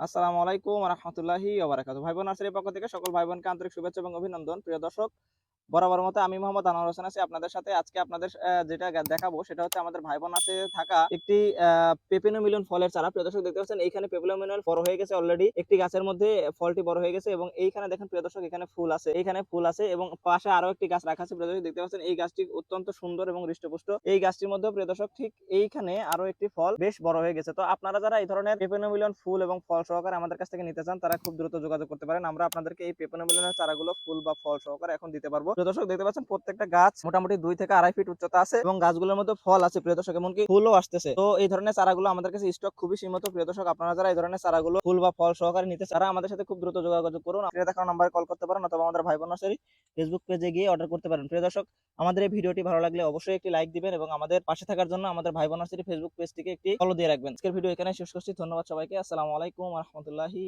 আসসালামু আলাইকুম রহমতুল্লাহি ভাই বোন নার্সারির পক্ষ থেকে সকল ভাই বোনকে আন্তরিক শুভেচ্ছা এবং অভিনন্দন। প্রিয় দর্শক বরাবর মতো আমি মোহাম্মদ আনোয়ার হোসেন আছি। আপনাদের সাথে আজকে আপনাদের যেটা দেখাবো সেটা হচ্ছে আমাদের ভাই বোন আছে থাকা একটি পেপেনো মিলন ফলের চারা। প্রিয় দর্শক দেখতে পাচ্ছেন, এইখানে পেপেনো মিলন বড় হয়ে গেছে অলরেডি একটি গাছের মধ্যে ফলটি বড় হয়ে গেছে এবং এইখানে দেখেন প্রিয় দর্শক, এখানে ফুল আছে। এইখানে ফুল আছে এবং পাশে আরও একটি গাছ রাখা আছে। প্রিয় দর্শক দেখতে পাচ্ছেন, এই গাছটি অত্যন্ত সুন্দর এবং হৃষ্টপুষ্ট। এই গাছটির মধ্যে প্রিয় দর্শক ঠিক এইখানে আরও একটি ফল বেশ বড় হয়ে গেছে। তো আপনারা যারা এই ধরনের পেপেনো মিলন ফুল এবং ফল সহকারে আমাদের কাছ থেকে নিতে চান, তারা খুব দ্রুত যোগাযোগ করতে পারেন। আমরা আপনাদেরকে এই পেপেনো মিলনের চারাগুলো ফুল বা ফল সহকারে এখন দিতে পারব। প্রিয় দর্শক, দেখতে পাচ্ছেন প্রত্যেকটা গাছ মোটামুটি দুই থেকে আড়াই ফিট উচ্চতা আছে এবং গাছগুলোর মধ্যে ফল আছে, প্রিয় দর্শক, এমনকি ফুলও আসতেছে। তো এই ধরনের চারাগুলো আমাদের কাছে স্টক খুবই সীমিত, প্রিয় দর্শক, আপনারা যারা এই ধরনের চারাগুলো ফুল বা ফল সহকারে নিতে চারা আমাদের সাথে খুব দ্রুত যোগাযোগ করুন। আপনি দেখানো নাম্বারে কল করতে পারেন অথবা আমাদের ভাই বোন নার্সারি ফেসবুক পেজে গিয়ে অর্ডার করতে পারেন। প্রিয় দর্শক, আমাদের এই ভিডিওটি ভালো লাগলে অবশ্যই একটি লাইক দিবেন এবং আমাদের পাশে থাকার জন্য আমাদের ভাই বোন নার্সারি ফেসবুক পেজটিকে একটি ফলো দিয়ে রাখবেন। আজকের ভিডিও এখানে শেষ করছি। ধন্যবাদ সবাইকে। আসসালামু আলাইকুম রহমতুল্লাহি